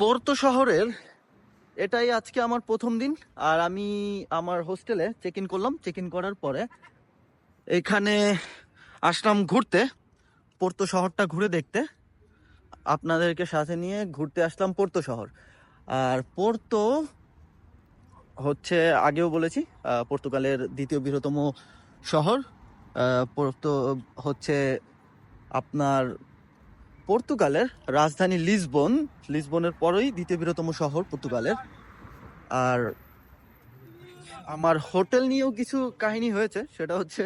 Porto শহরের এটাই আজকে আমার প্রথম দিন, আর আমি আমার হোস্টেলে চেক ইন করলাম। চেক ইন করার পরে এখানে আসলাম ঘুরতে, পোর্তো শহরটা ঘুরে দেখতে। আপনাদেরকে সাথে নিয়ে ঘুরতে আসলাম পোর্তো শহর। আর পোর্তো হচ্ছে, আগেও বলেছি পর্তুগালের দ্বিতীয় বৃহত্তম শহর। পোর্তো হচ্ছে আপনার পর্তুগালের রাজধানী লিসবন, লিসবনের পরেই দ্বিতীয় বৃহত্তম শহর পর্তুগালের। আর আমার হোটেল নিয়েও কিছু কাহিনী হয়েছে, সেটা হচ্ছে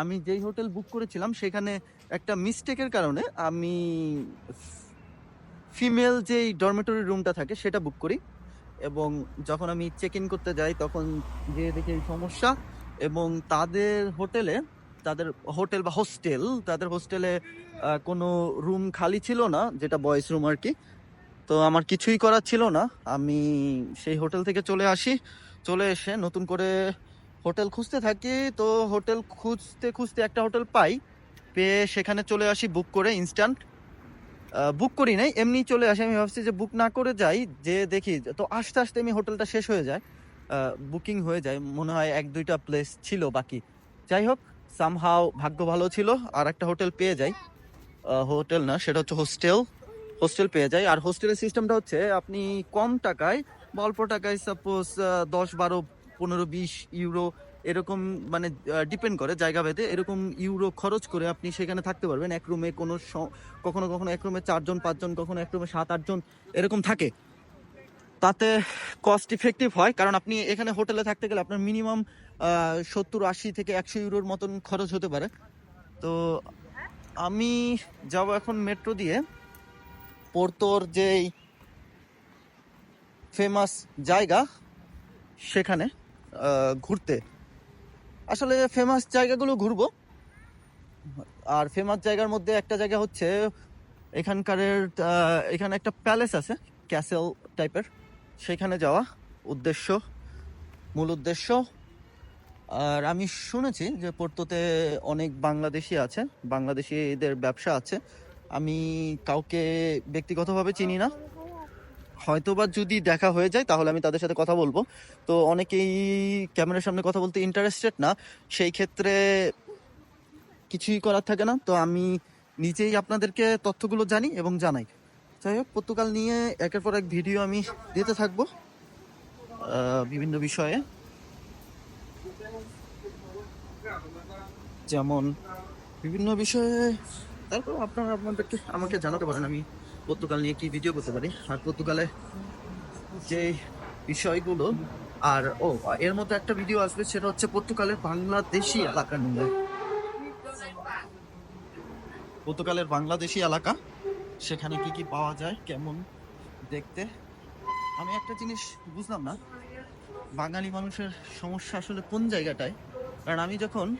আমি যেই হোটেল বুক করেছিলাম, সেখানে একটা মিস্টেকের কারণে আমি ফিমেল যেই ডরমেটরি রুমটা থাকে, সেটা বুক করি। এবং যখন আমি চেক ইন করতে যাই, তখন যে দেখি সমস্যা এবং তাদের হোটেলে, তাদের হোটেল বা হোস্টেল, তাদের হোস্টেলে কোনো রুম খালি ছিল না, যেটা বয়েস রুম আর কি। তো আমার কিছুই করার ছিল না। আমি সেই হোটেল থেকে চলে আসি। চলে এসে নতুন করে হোটেল খুঁজতে থাকি। তো হোটেল খুঁজতে খুঁজতে একটা হোটেল পাই। পেয়ে সেখানে চলে আসি বুক করে ইনস্ট্যান্ট বুক করি নাই। এমনি চলে আসি। আমি ভাবছি যে বুক না করে যাই, যে দেখি, তো আস্তে আস্তে আমি হোটেলটা শেষ হয়ে যায়। বুকিং হয়ে যায়। মনে হয় এক দুইটা প্লেস ছিল বাকি। যাই হোক সামহাও ভাগ্য ভালো ছিল। আর একটা হোটেল পেয়ে যাই। হোটেল না, সেটা হচ্ছে হোস্টেল। হোস্টেল পেয়ে যায়। আর হোস্টেলের সিস্টেমটা হচ্ছে, আপনি কম টাকায় অল্প টাকায় সাপোজ দশ, বারো, পনেরো, বিশ ইউরো, এরকম মানে ডিপেন্ড করে জায়গা ভেদে, এরকম ইউরো খরচ করে আপনি সেখানে থাকতে পারবেন। এক রুমে কোনো কখনো কখনো এক রুমে চারজন, পাঁচজন, কখনো এক রুমে সাত, আটজন, এরকম থাকে। তাতে কস্ট ইফেক্টিভ হয়, কারণ আপনি এখানে হোটেলে থাকতে গেলে আপনার মিনিমাম সত্তর, আশি থেকে একশো ইউরোর মতন খরচ হতে পারে। তো আমি যাব এখন মেট্রো দিয়ে। পোর্তোর যেই ফেমাস জায়গা, সেখানে ঘুরতে। আসলে ফেমাস জায়গাগুলো ঘুরবো। আর ফেমাস জায়গার মধ্যে একটা জায়গা হচ্ছে এখানকার এখানে একটা প্যালেস আছে, ক্যাসেল টাইপের। সেখানে যাওয়া উদ্দেশ্য, মূল উদ্দেশ্য। আর আমি শুনেছি যে পোর্তোতে অনেক বাংলাদেশি আছে বাংলাদেশিদের ব্যবসা আছে। আমি কাউকে ব্যক্তিগতভাবে চিনি না। হয়তোবা যদি দেখা হয়ে যায়, তাহলে আমি তাদের সাথে কথা বলব। তো অনেকেই ক্যামেরার সামনে কথা বলতে ইন্টারেস্টেড না। সেই ক্ষেত্রে কিছুই করার থাকে না। তো আমি নিজেই আপনাদেরকে তথ্যগুলো জানি এবং জানাই। যাই হোক, পর্তুগাল নিয়ে একের পর এক ভিডিও আমি দিতে থাকব বিভিন্ন বিষয়ে। যেমন বিভিন্ন বিষয়ে, তারপর আপনারা আপনাদেরকে আমাকে জানাতে পারেন। আমি পর্তুগাল নিয়ে কি ভিডিও করতে পারি? আর পর্তুগালে যে বিষয়গুলো, আর, ও, এর মধ্যে একটা ভিডিও আসবে, সেটা হচ্ছে পর্তুগালের বাংলাদেশি এলাকা নিয়ে। পর্তুগালের বাংলাদেশি এলাকা, সেখানে কি কি পাওয়া যায়, কেমন দেখতে? আমি একটা জিনিস বুঝলাম না। বাঙালি মানুষের সমস্যা আসলে কোন জায়গাটায়? কারণ আমি যখন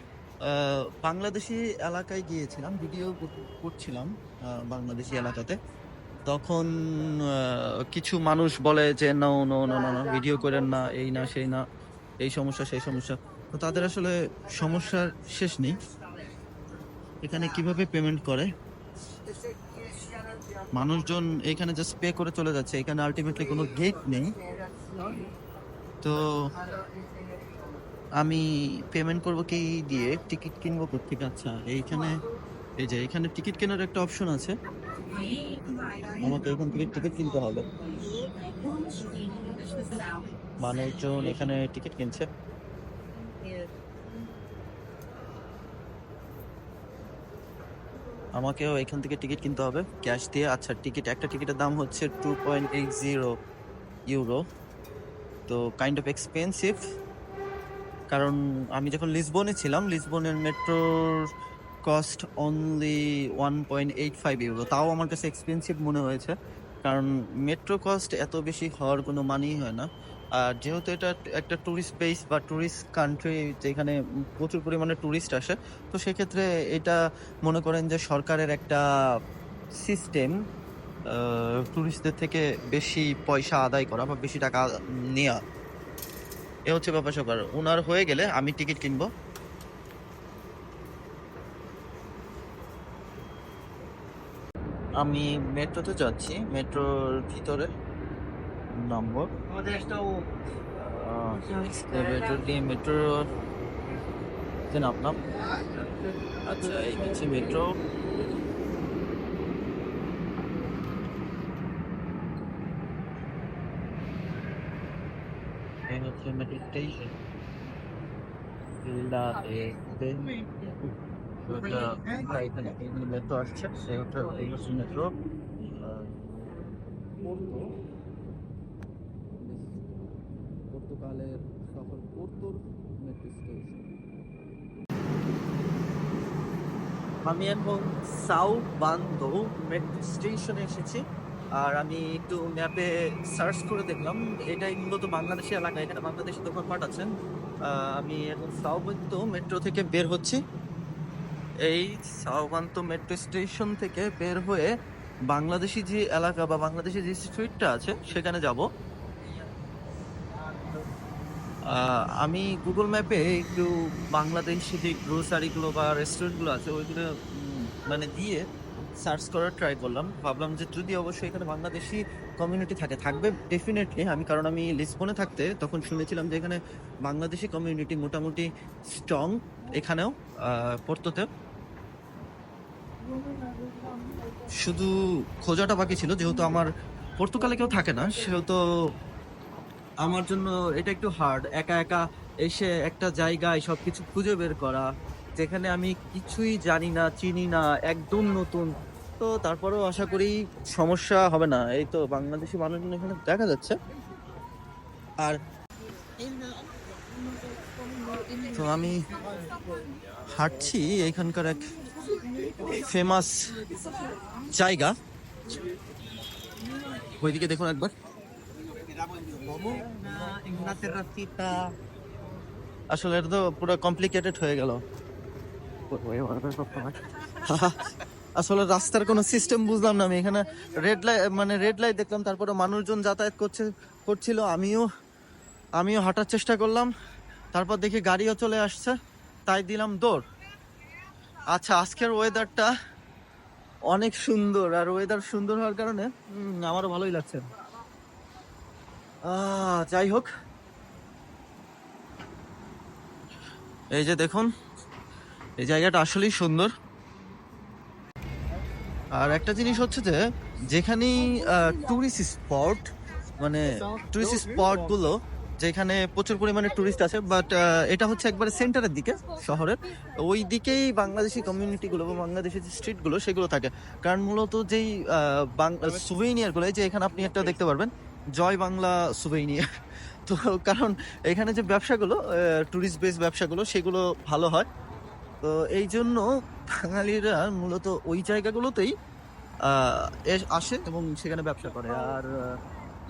বাংলাদেশি এলাকায় গিয়েছিলাম ভিডিও করছিলাম বাংলাদেশি এলাকাতে। তখন কিছু মানুষ বলে যে no no no no video করেন না এই না সেই না এই সমস্যা সেই সমস্যা। তো তাদের আসলে সমস্যার শেষ নেই। এখানে কীভাবে পেমেন্ট করে? মানুষজন এখানে জাস্ট পে করে চলে যাচ্ছে। এখানে আলটিমেটলি কোনো গেট নেই। তো আমি পেমেন্ট করব কি দিয়ে? টিকিট কিনবো কোথেকে আচ্ছা এইখানে, এই যে এখানে টিকিট কেনার একটা অপশন আছে। আমাকে এখান থেকে টিকিট কিনতে হবে। মানুষজন এখানে টিকিট কিনছে। আমাকেও এখান থেকে টিকিট কিনতে হবে। ক্যাশ দিয়ে আচ্ছা টিকিট একটা টিকিটের দাম হচ্ছে two point eight zero euro তো কাইন্ড অফ এক্সপেন্সিভ কারণ আমি যখন লিসবনে ছিলাম, লিসবনের মেট্রোর cost only one point eight five euro তাও আমার কাছে এক্সপেন্সিভ মনে হয়েছে, কারণ মেট্রো কস্ট এত বেশি হওয়ার কোনো মানেই হয় না। আর যেহেতু এটা একটা ট্যুরিস্ট প্লেস বা ট্যুরিস্ট কান্ট্রি যেখানে প্রচুর পরিমাণে ট্যুরিস্ট আসে, তো সেক্ষেত্রে এটা মনে করেন যে সরকারের একটা সিস্টেম ট্যুরিস্টদের থেকে বেশি পয়সা আদায় করা বা বেশি টাকা নেওয়া এ হচ্ছে ব্যাপার স্যাপার। ওনার হয়ে গেলে আমি টিকিট কিনবো। আমি মেট্রোতে যাচ্ছি মেট্রোর ভিতরে নম্বর মেট্রোটি মেট্রো চেন আচ্ছা এই হচ্ছে মেট্রো এই হচ্ছে মেট্রো স্টেশন La este ওটা এখানে এখানে মেট্রো আসছে সেই হচ্ছে এই হচ্ছে মেট্রো পর্তুগালের শহর পোর্তোর মেট্রো স্টেশন আমি এখন সাউ বান্দো মেট্রো স্টেশনে এসেছি। আর আমি একটু ম্যাপে সার্চ করে দেখলাম, এটাই মূলত বাংলাদেশি এলাকা, এখানে বাংলাদেশি দোকানপাট আছেন আমি এখন সাউবান্ত মেট্রো থেকে বের হচ্ছি। এই সাউবান্ত মেট্রো স্টেশন থেকে বের হয়ে বাংলাদেশি যে এলাকা বা বাংলাদেশি যে স্ট্রিটটা আছে, সেখানে যাব। আমি গুগল ম্যাপে একটু বাংলাদেশি যে গ্রোসারিগুলো বা রেস্টুরেন্টগুলো আছে, ওইগুলো মানে দিয়ে সার্চ করার ট্রাই করলাম। ভাবলাম যে যদি অবশ্যই এখানে বাংলাদেশি কমিউনিটি থাকে থাকবে ডেফিনেটলি আমি কারণ আমি লিসবনে থাকতে তখন শুনেছিলাম যে এখানে বাংলাদেশি কমিউনিটি মোটামুটি স্ট্রং এখানেও আহ, পোর্তোতে শুধু খোঁজাটা বাকি ছিল যেহেতু আমার পর্তুগালে কেউ থাকে না সেহেতু আমার জন্য এটা একটু হার্ড একা একা এসে একটা জায়গায় সব কিছু খুঁজে বের করা যেখানে আমি কিছুই জানি না, চিনি না, একদম নতুন। তো তারপরেও আশা করি সমস্যা হবে না। এই তো বাংলাদেশি মানুষজন এখানে দেখা যাচ্ছে। আর তো আমি হাঁটছি এখানকার এক ফেমাস জায়গা। ওইদিকে দেখুন একবার। আসলে এটা তো পুরো কমপ্লিকেটেড হয়ে গেল। আসলে রাস্তার কোনো সিস্টেম বুঝলাম না আমি। এখানে রেড লাইট মানে রেড লাইট দেখলাম তারপরে মানুষজন যাতায়াত করছে, করছিল, আমিও আমিও হাঁটার চেষ্টা করলাম। তারপর দেখি গাড়িও চলে আসছে, তাই দিলাম দৌড়। আচ্ছা আজকের ওয়েদারটা অনেক সুন্দর, আর ওয়েদার সুন্দর হওয়ার কারণে আমারও ভালোই লাগছে। যাই হোক। এই যে দেখুন এই জায়গাটা আসলেই সুন্দর। আর একটা জিনিস হচ্ছে যে, যেখানেই টুরিস্ট স্পট মানে টুরিস্ট স্পটগুলো, যেখানে প্রচুর পরিমাণে টুরিস্ট আছে বাট এটা হচ্ছে একবারে সেন্টারের দিকে, শহরের। ওই দিকেই বাংলাদেশি কমিউনিটিগুলো বা বাংলাদেশি যে স্ট্রিটগুলো সেগুলো থাকে। কারণ মূলত যেই সুভেনিয়ারগুলো যে এখানে আপনি একটা দেখতে পারবেন, জয় বাংলা সুভেনিয়ার তো কারণ এখানে যে ব্যবসাগুলো টুরিস্ট বেস ব্যবসাগুলো, সেগুলো ভালো হয়। তো এই জন্য বাঙালিরা মূলত ওই জায়গাগুলোতেই আসে এবং সেখানে ব্যবসা করে। আর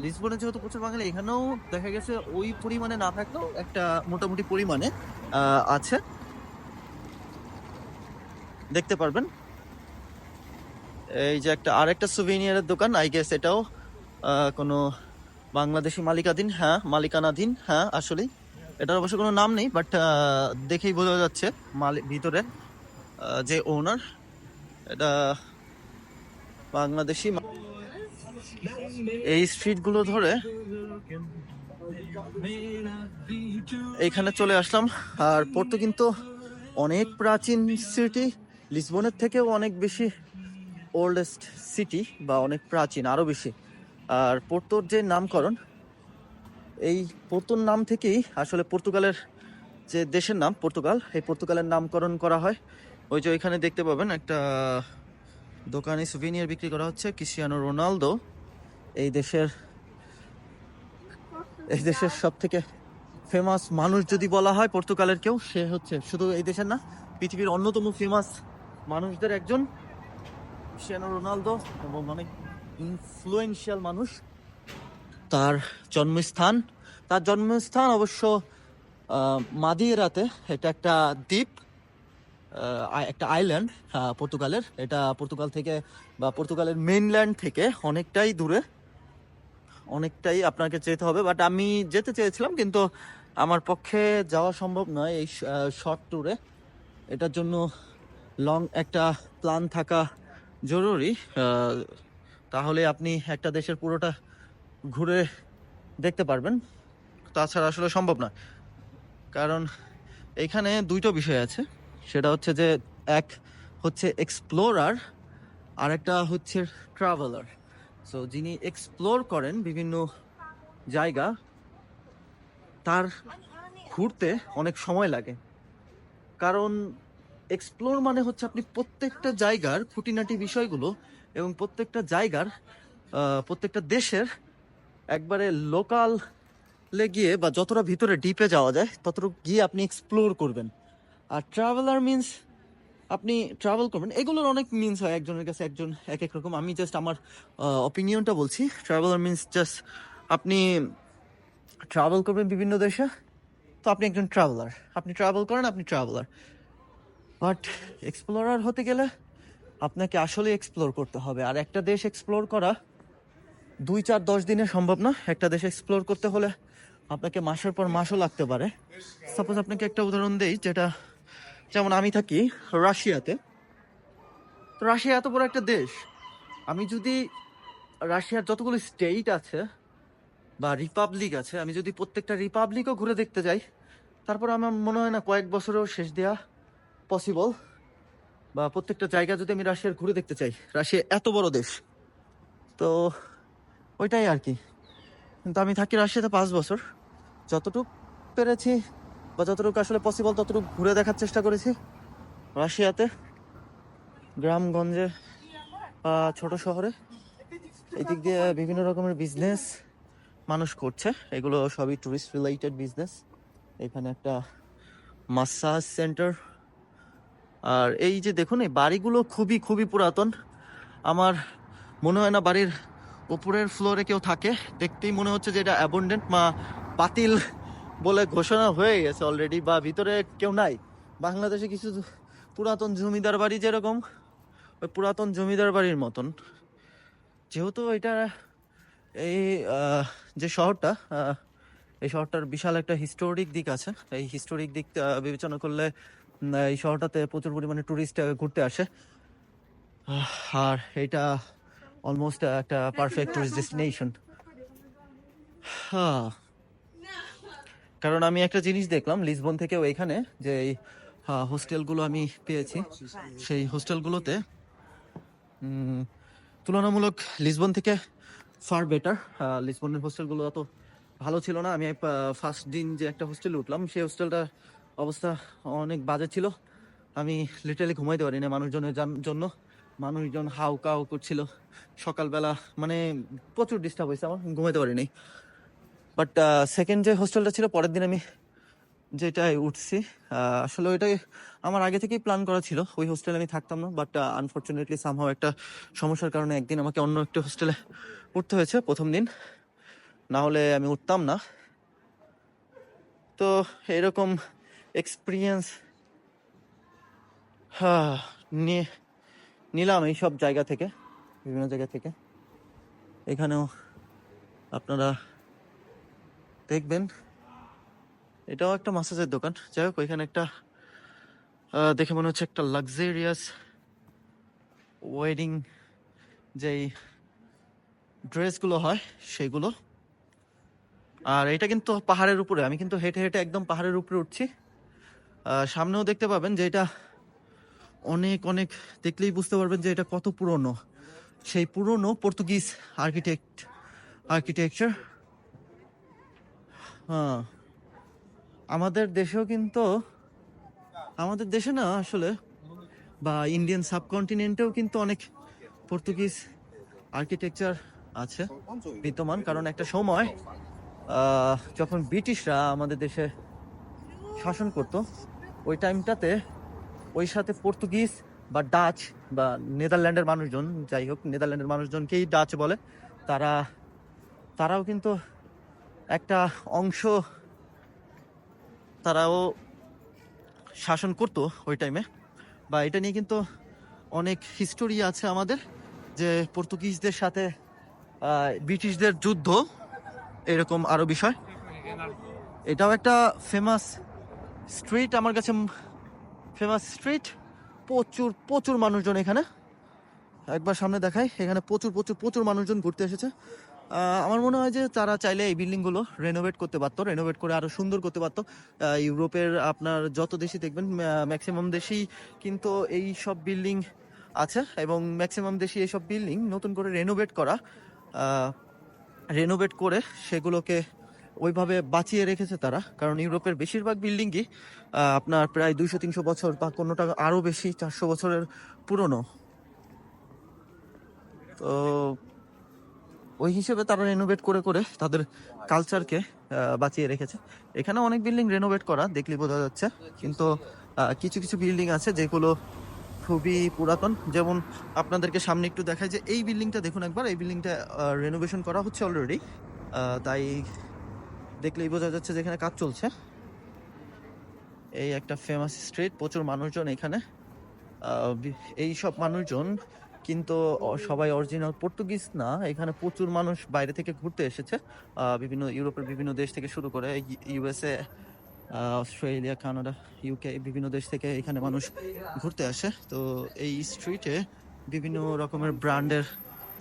লিসবনে যেহেতু প্রচুর বাঙালি, এখানেও দেখা গেছে ওই পরিমাণে না থাকলেও একটা মোটামুটি পরিমাণে আছে। দেখতে পারবেন। এই যে একটা, আরেকটা সুভেনিয়ারের দোকান আই গেস এটাও কোনো বাংলাদেশি মালিকাধীন হ্যাঁ মালিকানাধীন হ্যাঁ আসলেই। এটার অবশ্য কোনো নাম নেই বাট দেখেই বোঝা যাচ্ছে মালিক ভিতরে যে ওনার এটা বাংলাদেশি এই স্ট্রিটগুলো ধরে এইখানে চলে আসলাম। আর পোর্তো কিন্তু অনেক প্রাচীন সিটি লিসবনের থেকেও অনেক বেশি ওল্ডেস্ট সিটি বা অনেক প্রাচীন আরও বেশি। আর পোর্তোর যে নামকরণ এই পোর্তোর নাম থেকেই আসলে পর্তুগালের যে দেশের নাম, পর্তুগাল, এই পর্তুগালের নামকরণ করা হয়। ওই যে ওইখানে দেখতে পাবেন একটা দোকানে সুভিনিয়ার বিক্রি করা হচ্ছে ক্রিস্টিয়ানো রোনালদো। এই দেশের এই দেশের সব থেকে ফেমাস মানুষ যদি বলা হয় পর্তুগালের কেউ, সে হচ্ছে শুধু এই দেশের না, পৃথিবীর অন্যতম ফেমাস মানুষদের একজন ক্রিস্টিয়ানো রোনালদো এবং অনেক ইনফ্লুয়েন্সিয়াল মানুষ। তার জন্মস্থান। তার জন্মস্থান অবশ্য মাদিয়েরাতে এটা একটা দ্বীপ একটা আইল্যান্ড পর্তুগালের। এটা পর্তুগাল থেকে বা পর্তুগালের মেইনল্যান্ড থেকে অনেকটাই দূরে। অনেকটাই আপনাকে যেতে হবে বাট আমি যেতে চেয়েছিলাম, কিন্তু আমার পক্ষে যাওয়া সম্ভব নয় এই শর্ট ট্যুরে এটার জন্য লং একটা প্ল্যান থাকা জরুরি। তাহলে আপনি একটা দেশের পুরোটা ঘুরে দেখতে পারবেন। তাছাড়া আসলে সম্ভব না কারণ এখানে দুইটো বিষয় আছে। সেটা হচ্ছে যে, এক হচ্ছে এক্সপ্লোরার আর একটা হচ্ছে ট্রাভেলার সো যিনি এক্সপ্লোর করেন বিভিন্ন জায়গা, তার ঘুরতে অনেক সময় লাগে। কারণ এক্সপ্লোর মানে হচ্ছে আপনি প্রত্যেকটা জায়গার খুঁটিনাটি বিষয়গুলো এবং প্রত্যেকটা জায়গার প্রত্যেকটা দেশের একবারে লোকাল লে গিয়ে বা যতটা ভিতরে ডিপে যাওয়া যায়, ততটুকু গিয়ে আপনি এক্সপ্লোর করবেন। আর ট্রাভেলার মিন্স আপনি ট্রাভেল করবেন। এগুলোর অনেক মিন্স হয় একজনের কাছে একজন, এক এক রকম। আমি জাস্ট আমার অপিনিয়নটা বলছি। ট্রাভেলার মিন্স জাস্ট আপনি ট্রাভেল করবেন বিভিন্ন দেশে, তো আপনি একজন ট্রাভেলার আপনি ট্রাভেল করেন, আপনি ট্রাভেলার বাট এক্সপ্লোরার হতে গেলে আপনাকে আসলে এক্সপ্লোর করতে হবে। আর একটা দেশ এক্সপ্লোর করা দুই চার দশ দিনে সম্ভব না একটা দেশ এক্সপ্লোর করতে হলে আপনাকে মাসের পর মাসও লাগতে পারে। সাপোজ আপনাকে একটা উদাহরণ দেই, যেটা যেমন আমি থাকি রাশিয়াতে। তো রাশিয়া এত বড় একটা দেশ, আমি যদি রাশিয়ার যতগুলো স্টেট আছে বা রিপাবলিক আছে, আমি যদি প্রত্যেকটা রিপাবলিকও ঘুরে দেখতে যাই, তারপর আমার মনে হয় না কয়েক বছরেও শেষ দেওয়া পসিবল বা প্রত্যেকটা জায়গা যদি আমি রাশিয়ার ঘুরে দেখতে চাই, রাশিয়া এত বড় দেশ। তো ওইটাই আর কি। কিন্তু আমি থাকি রাশিয়াতে পাঁচ বছর। যতটুকু পেরেছি বা যতটুকু আসলে পসিবল ততটুকু ঘুরে দেখার চেষ্টা করেছি রাশিয়াতে, গ্রামগঞ্জে বা ছোট শহরে। এই দিক দিয়ে বিভিন্ন রকমের বিজনেস মানুষ করছে। এগুলো সবই টুরিস্ট রিলেটেড বিজনেস এখানে একটা মাসাজ সেন্টার আর এই যে দেখুন, এই বাড়িগুলো খুবই খুবই পুরাতন। আমার মনে হয় না বাড়ির উপরের ফ্লোরে কেউ থাকে, দেখতেই মনে হচ্ছে যে এটা অ্যাবন্ডেন্ট মা বাতিল বলে ঘোষণা হয়ে গেছে অলরেডি বা ভিতরে কেউ নাই। বাংলাদেশে কিছু পুরাতন জমিদার বাড়ি যেরকম, ওই পুরাতন জমিদার বাড়ির মতন। যেহেতু এটা এই যে শহরটা এই শহরটার বিশাল একটা হিস্টোরিক দিক আছে। এই হিস্টোরিক দিক বিবেচনা করলে এই শহরটাতে প্রচুর পরিমাণে টুরিস্ট ঘুরতে আসে। আর এটা অলমোস্ট একটা পারফেক্ট টুরিস্ট ডেস্টিনেশন হ্যাঁ কারণ আমি একটা জিনিস দেখলাম লিসবন থেকে এখানে যে এই হোস্টেলগুলো আমি পেয়েছি। সেই হোস্টেলগুলোতে তুলনামূলক লিসবন থেকে ফার বেটার লিসবনের হোস্টেলগুলো অত ভালো ছিল না। আমি ফার্স্ট দিন যে একটা হোস্টেলে উঠলাম, সেই হোস্টেলটার অবস্থা অনেক বাজে ছিল। আমি লিটারালি ঘুমাইতে পারি না মানুষজনের জান- জন্য। মানুষজন হাউ কাউ করছিল। সকালবেলা মানে প্রচুর ডিস্টার্ব হয়েছে আমার, ঘুমাইতে পারিনি। বাট সেকেন্ড যে হোস্টেলটা ছিল, পরের দিন আমি যেটাই উঠছি আসলে ওইটাই আমার আগে থেকেই প্ল্যান করা ছিল। ওই হোস্টেলে আমি থাকতাম না বাট আনফর্চুনেটলি সামহাও একটা সমস্যার কারণে একদিন আমাকে অন্য একটা হোস্টেলে উঠতে হয়েছে প্রথম দিন। না হলে আমি উঠতাম না। তো এরকম এক্সপিরিয়েন্স হ্যাঁ নিয়ে নিলাম এই সব জায়গা থেকে, বিভিন্ন জায়গা থেকে। এখানেও আপনারা দেখবেন। এটাও একটা মাসাজের দোকান। যাই হোক, ওইখানে একটা দেখে মনে হচ্ছে একটা লাক্সারিয়াস ওয়েডিং যেই ড্রেসগুলো হয়, সেগুলো। আর এটা কিন্তু পাহাড়ের উপরে। আমি কিন্তু হেঁটে হেঁটে একদম পাহাড়ের উপরে উঠছি। সামনেও দেখতে পাবেন যে এটা অনেক অনেক দেখলেই বুঝতে পারবেন যে এটা কত পুরনো। সেই পুরনো পর্তুগিজ আর্কিটেক্ট, আর্কিটেকচার। হ্যাঁ আমাদের দেশেও কিন্তু, আমাদের দেশে না আসলে, বা ইন্ডিয়ান সাবকন্টিনেন্টেও কিন্তু অনেক পর্তুগিজ আর্কিটেকচার আছে, বিদ্যমান। কারণ একটা সময় যখন ব্রিটিশরা আমাদের দেশে শাসন করতো, ওই টাইমটাতে ওই সাথে পর্তুগিজ বা ডাচ বা নেদারল্যান্ডের মানুষজন, যাই হোক, নেদারল্যান্ডের মানুষজনকেই ডাচ বলে। তারা, তারাও কিন্তু একটা অংশ তারাও শাসন করতো ওই টাইমে বা এটা নিয়ে কিন্তু অনেক হিস্টোরি আছে আমাদের যে পর্তুগিজদের সাথে ব্রিটিশদের যুদ্ধ, এরকম আরও বিষয়। এটাও একটা ফেমাস স্ট্রিট আমার কাছে ফেমাস স্ট্রিট, প্রচুর প্রচুর মানুষজন এখানে। একবার সামনে দেখাই, এখানে প্রচুর প্রচুর প্রচুর মানুষজন ঘুরতে এসেছে। আমার মনে হয় যে তারা চাইলে এই বিল্ডিংগুলো রেনোভেট করতে পারতো রেনোভেট করে আরও সুন্দর করতে পারতো। ইউরোপের আপনার যত দেশই দেখবেন ম্যাক্সিমাম দেশেই কিন্তু এই সব বিল্ডিং আছে এবং ম্যাক্সিমাম দেশই এইসব বিল্ডিং নতুন করে রেনোভেট করা রেনোভেট করে সেগুলোকে ওইভাবে বাঁচিয়ে রেখেছে তারা। কারণ ইউরোপের বেশিরভাগ বিল্ডিংই আপনার প্রায় দুইশো, তিনশো বছর বা কোনোটা আরও বেশি, চারশো বছরের পুরনো। তো ওই হিসেবে তারা রেনোভেট করে করে তাদের কালচারকে বাঁচিয়ে রেখেছে। এখানে অনেক বিল্ডিং রেনোভেট করা দেখলে বোঝা যাচ্ছে। কিন্তু কিছু কিছু বিল্ডিং আছে যেগুলো খুবই পুরাতন। যেমন আপনাদেরকে সামনে একটু দেখায় যে এই বিল্ডিংটা, দেখুন একবার, এই বিল্ডিংটা রেনোভেশন করা হচ্ছে অলরেডি তাই দেখলেই বোঝা যাচ্ছে যে এখানে কাজ চলছে। এই একটা ফেমাস স্ট্রিট প্রচুর মানুষজন এখানে। এই সব মানুষজন কিন্তু সবাই অরিজিনাল পর্তুগিজ না, এখানে প্রচুর মানুষ বাইরে থেকে ঘুরতে এসেছে। বিভিন্ন ইউরোপের বিভিন্ন দেশ থেকে শুরু করে ইউএসএ অস্ট্রেলিয়া কানাডা ইউকে বিভিন্ন দেশ থেকে এখানে মানুষ ঘুরতে আসে। তো এই স্ট্রিটে বিভিন্ন রকমের ব্র্যান্ডের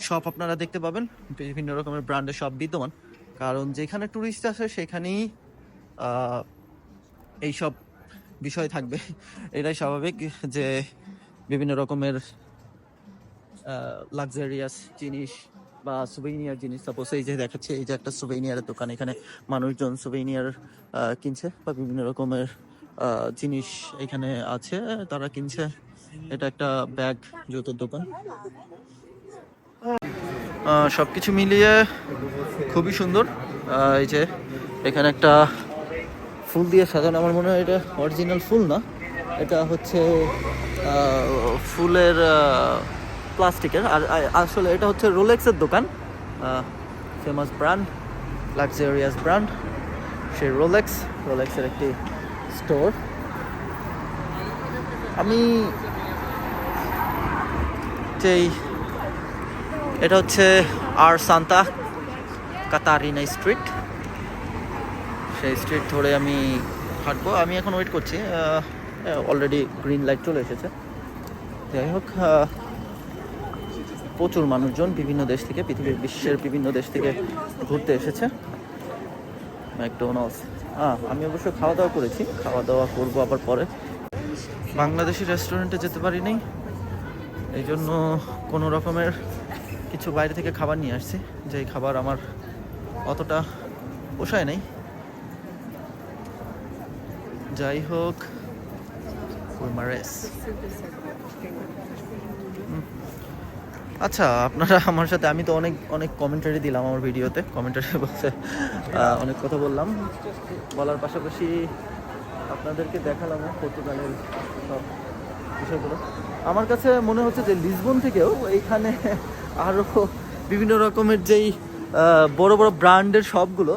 শপ আপনারা দেখতে পাবেন। বিভিন্ন রকমের ব্র্যান্ডের শপ বিদ্যমান। কারণ যেখানে টুরিস্ট আসে সেখানেই এইসব বিষয় থাকবে। এটাই স্বাভাবিক যে বিভিন্ন রকমের লাক্সারিয়াস জিনিস বা সুভেনিয়ার জিনিস সাপোজ এই যে দেখাচ্ছে, এই যে একটা সুভেনিয়ারের দোকান, এখানে মানুষজন সুভেনিয়ার কিনছে বা বিভিন্ন রকমের জিনিস এখানে আছে, তারা কিনছে। এটা একটা ব্যাগ জুতোর দোকান। সব কিছু মিলিয়ে খুবই সুন্দর। এই যে এখানে একটা ফুল দিয়ে সাজানো, আমার মনে হয় এটা অরিজিনাল ফুল না। এটা হচ্ছে ফুলের প্লাস্টিকের। আর আসলে এটা হচ্ছে রোলেক্সের দোকান। ফেমাস ব্র্যান্ড লাক্সারিয়াস ব্র্যান্ড সেই রোলেক্স রোলেক্সের একটি স্টোর আমি যেই এটা হচ্ছে আর সান্তা কাতারিনা স্ট্রিট। সেই স্ট্রিট ধরে আমি হাঁটবো। আমি এখন ওয়েট করছি। অলরেডি গ্রিন লাইট চলে এসেছে। যাই হোক প্রচুর মানুষজন বিভিন্ন দেশ থেকে, পৃথিবীর বিশ্বের বিভিন্ন দেশ থেকে ঘুরতে এসেছে। ম্যাকডোনাল্ডস। হ্যাঁ আমি অবশ্য খাওয়া দাওয়া করেছি। খাওয়া দাওয়া করব আবার পরে। বাংলাদেশি রেস্টুরেন্টে যেতে পারিনি। এই জন্য কোনো রকমের কিছু বাইরে থেকে খাবার নিয়ে আসছি। যেই খাবার আমার অতটা পোষায় নাই। যাই হোক আচ্ছা আপনারা আমার সাথে, আমি তো অনেক অনেক কমেন্টারি দিলাম আমার ভিডিওতে। কমেন্টারি বলতে অনেক কথা বললাম। বলার পাশাপাশি আপনাদেরকে দেখালাম পর্তুগালের সব বিষয়গুলো। আমার কাছে মনে হচ্ছে যে লিসবন থেকেও এইখানে আরও বিভিন্ন রকমের যেই বড় বড় ব্র্যান্ডের শপগুলো